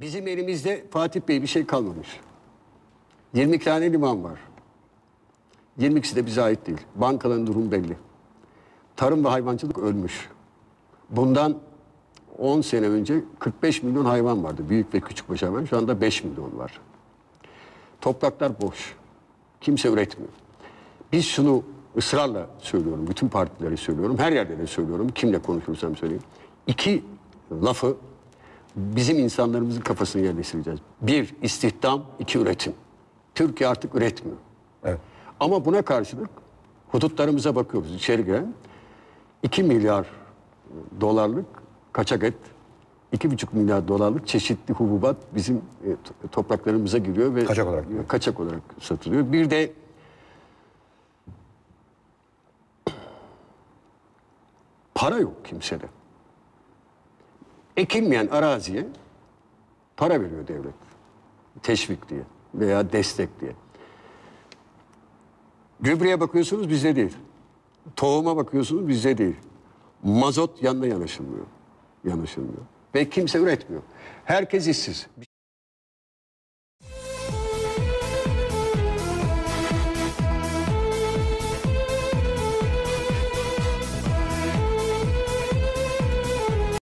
Bizim elimizde Fatih Bey bir şey kalmamış. 20 tane liman var. 22'si de bize ait değil. Bankaların durumu belli. Tarım ve hayvancılık ölmüş. Bundan 10 sene önce 45 milyon hayvan vardı. Büyük ve küçük baş hayvan. Şu anda 5 milyon var. Topraklar boş. Kimse üretmiyor. Biz şunu ısrarla söylüyorum. Bütün partilere söylüyorum. Her yerde de söylüyorum. Kimle konuşursam söyleyeyim. İki lafı bizim insanlarımızın kafasına yerleştireceğiz. Bir, istihdam. iki üretim. Türkiye artık üretmiyor. Evet. Ama buna karşılık hudutlarımıza bakıyoruz. İçeri giren 2 milyar dolarlık kaçak et, 2,5 milyar dolarlık çeşitli hububat bizim e, to- topraklarımıza giriyor ve Kaçak olarak kaçak olarak satılıyor. Bir de para yok kimsede. Ekilmeyen araziye para veriyor devlet. Teşvik diye veya destek diye. Gübreye bakıyorsunuz bizde değil. Tohuma bakıyorsunuz bizde değil. Mazot yanına yanaşılmıyor. Yanaşılmıyor. Ve kimse üretmiyor. Herkes işsiz.